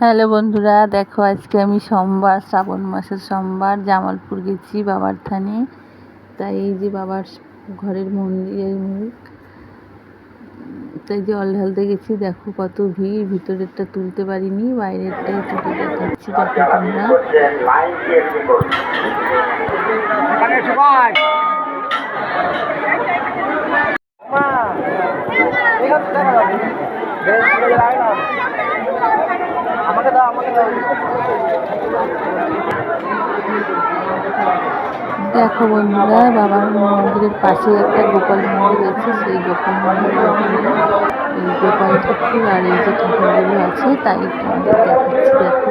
Hello বন্ধুরা, দেখো আজকে আমি সোমবার, শ্রাবণ মাসের সোমবার, জামালপুর গেছি বাবার থানে। তাই এই যে বাবার ঘরের মন্দিরের মুখ। তাই যে জল ঢালতে গেছি, দেখো কত ভিড়, ভিতরেরটা তুলতে পারিনি, বাইরেরটাই তুলে দেখাচ্ছি, দেখো তোমরা। দেখো বন্ধুরা, বাবার মন্দিরের পাশে একটা গোপাল মন্দির আছে সেই গোপাল মন্দির এই গোপাল ঠাকুর আর এই যে ঠাকুরগুলো আছে, তাই তোমাদের দেখাচ্ছি, দেখো।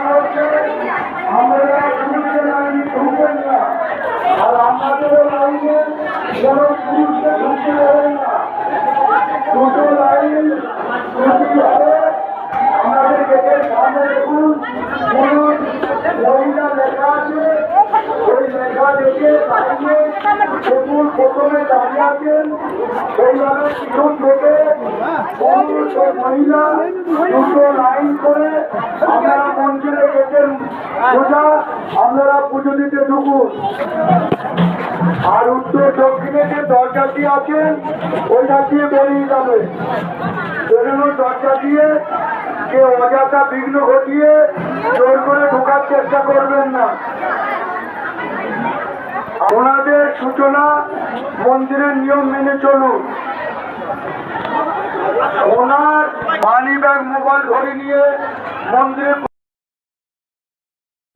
আর আমাদের লাইনে কোনো পুরুষকে ঢুকতে দেবেন না দুটো লাইন দুটি হবে আমাদের গেটের সামনে দেখুন কোন মহিলা লেখা আছে ওই লেখা দেখে লাইনে দেখুন প্রথমে দাঁড়িয়ে আছেন সেইভাবে পিছন থেকে মহিলা, দুটো লাইন করে আপনারা মন্দিরে গেছেন সোজা আপনারা পুজো দিতে ঢুকুন। আর উত্তর দক্ষিণে যে দরজাটি আছে ওইটা দিয়ে বেরিয়ে যাবে। বেরোনো দরজা দিয়ে যে অযথা বিঘ্ন ঘটিয়ে জোর করে ঢোকার চেষ্টা করবেন না। ওনাদের সূচনা মন্দিরের নিয়ম মেনে চলুন। ওনার মানি ব্যাগ মোবাইল ধরে নিয়ে মন্দিরে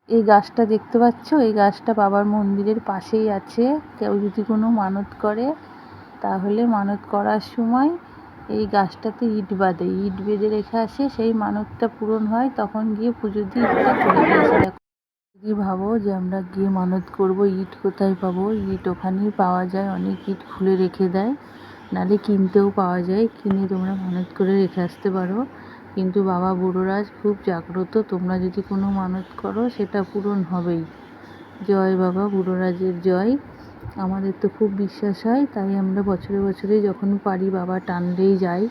এই গাছটা দেখতে পাচ্ছ? এই গাছটা বাবার মন্দিরের পাশেই আছে। কেউ যদি কোনো মানত করে, তাহলে মানত করার সময় এই গাছটাতে ইট বাঁধে। ইট বেঁধে রেখে আসে, সেই মানতটা পূরণ হয়, তখন গিয়ে পুজো দিয়ে ইটটা তুলে দিয়ে। যদি ভাবো যে আমরা গিয়ে মানত করব? ইট কোথায় পাবো? ইট ওখানেই পাওয়া যায়। অনেক ইট খুলে রেখে দেয়। নালে কিনতেও পাওয়া যায়। কিনে তোমরা মানত করে রেখে আসতে পারো। কিন্তু বাবা বুড়োরাজ খুব জাগ্রত। তোমরা যদি কোনো মানত করো, সেটা পূরণ হবেই। জয় বাবা বুড়োরাজের জয়। আমাদের তো খুব বিশ্বাস হয়, তাই আমরা বছরে বছরে যখন পারি বাবা টানলেই যাই।